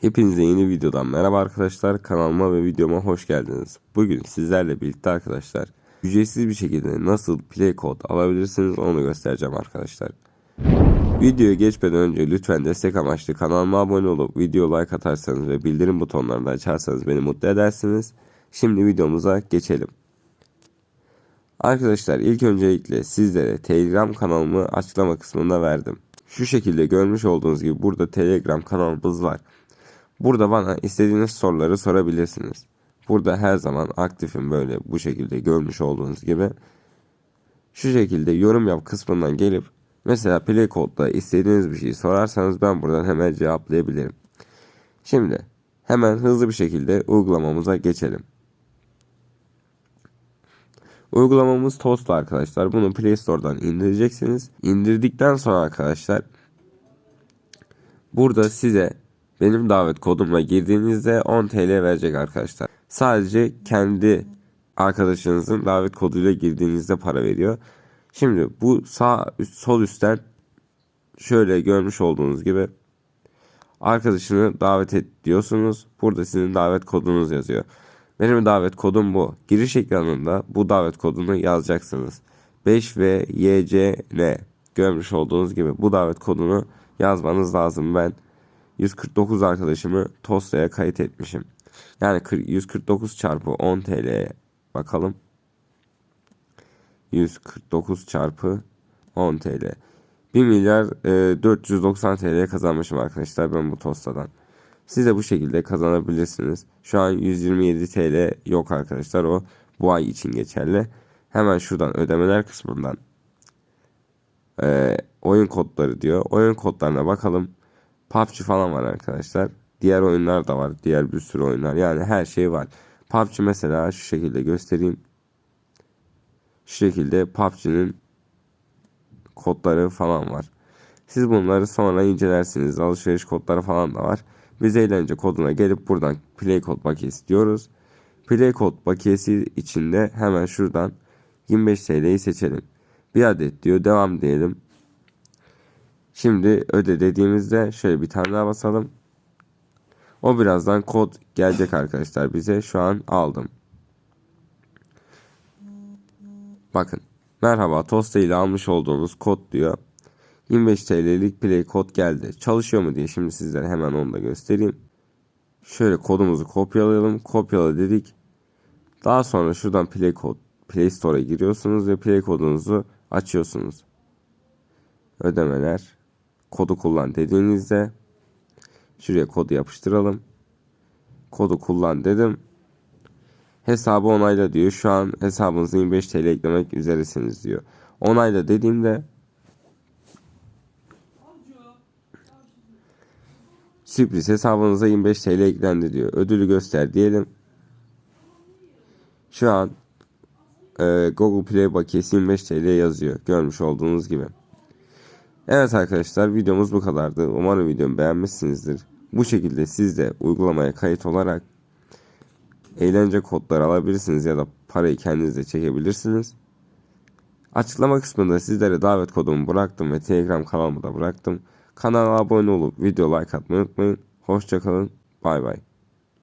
Hepinize yeni videodan merhaba arkadaşlar. Kanalıma ve videoma hoş geldiniz. Bugün sizlerle birlikte arkadaşlar ücretsiz bir şekilde nasıl play code alabilirsiniz onu göstereceğim arkadaşlar. Videoya geçmeden önce lütfen destek amaçlı kanalıma abone olup video like atarsanız ve bildirim butonlarını da açarsanız beni mutlu edersiniz. Şimdi videomuza geçelim. Arkadaşlar ilk öncelikle sizlere Telegram kanalımı açıklama kısmında verdim. Şu şekilde görmüş olduğunuz gibi burada Telegram kanalımız var. Burada bana istediğiniz soruları sorabilirsiniz. Burada her zaman aktifim böyle bu şekilde görmüş olduğunuz gibi. Şu şekilde yorum yap kısmından gelip mesela play code'da istediğiniz bir şeyi sorarsanız ben buradan hemen cevaplayabilirim. Şimdi hemen hızlı bir şekilde uygulamamıza geçelim. Uygulamamız Toast'lu arkadaşlar. Bunu Play Store'dan indireceksiniz. İndirdikten sonra arkadaşlar burada size benim davet kodumla girdiğinizde 10 TL verecek arkadaşlar. Sadece kendi arkadaşınızın davet koduyla girdiğinizde para veriyor. Şimdi bu sağ üst, sol üstten şöyle görmüş olduğunuz gibi arkadaşını davet et diyorsunuz. Burada sizin davet kodunuz yazıyor. Benim davet kodum bu. Giriş ekranında bu davet kodunu yazacaksınız. 5 ve YCN görmüş olduğunuz gibi bu davet kodunu yazmanız lazım. Ben 149 arkadaşımı Tosta'ya kayıt etmişim. Yani 149 çarpı 10 TL'ye bakalım. 149 çarpı 10 TL. 1 milyar e, 490 TL kazanmışım arkadaşlar ben bu Tosta'dan. Siz de bu şekilde kazanabilirsiniz. Şu an 127 TL yok arkadaşlar. O bu ay için geçerli. Hemen şuradan ödemeler kısmından e, oyun kodları diyor. Oyun kodlarına bakalım. PUBG falan var arkadaşlar. Diğer oyunlar da var. Diğer bir sürü oyunlar. Yani her şey var. PUBG mesela şu şekilde göstereyim. Şu şekilde PUBG'nin kodları falan var. Siz bunları sonra incelersiniz. Alışveriş kodları falan da var. Biz eğlence koduna gelip buradan play kod bakiyesi diyoruz. Play kod bakiyesi içinde hemen şuradan 25 TL'yi seçelim. Bir adet diyor devam diyelim. Şimdi öde dediğimizde şöyle bir tane daha basalım. O birazdan kod gelecek arkadaşlar bize. Şu an aldım. Bakın. Merhaba Tosta ile almış olduğunuz kod diyor. 25 TL'lik play kod geldi. Çalışıyor mu diye şimdi sizlere hemen onu da göstereyim. Şöyle kodumuzu kopyalayalım. Kopyala dedik. Daha sonra şuradan play kod Play Store'a giriyorsunuz ve play kodunuzu açıyorsunuz. Ödemeler kodu kullan dediğinizde şuraya kodu yapıştıralım. Kodu kullan dedim. Hesabı onayla diyor. Şu an hesabınıza 25 TL eklemek üzeresiniz diyor. Onayla dediğimde Sürpriz hesabınıza 25 TL eklendi diyor. Ödülü göster diyelim. Şu an e, Google Play bakiyesi 25 TL yazıyor. Görmüş olduğunuz gibi. Evet arkadaşlar videomuz bu kadardı. Umarım videomu beğenmişsinizdir. Bu şekilde siz de uygulamaya kayıt olarak eğlence kodları alabilirsiniz ya da parayı kendiniz de çekebilirsiniz. Açıklama kısmında sizlere davet kodumu bıraktım ve Telegram kanalımı da bıraktım. Kanala abone olup video like atmayı unutmayın. Hoşçakalın. Bay bay.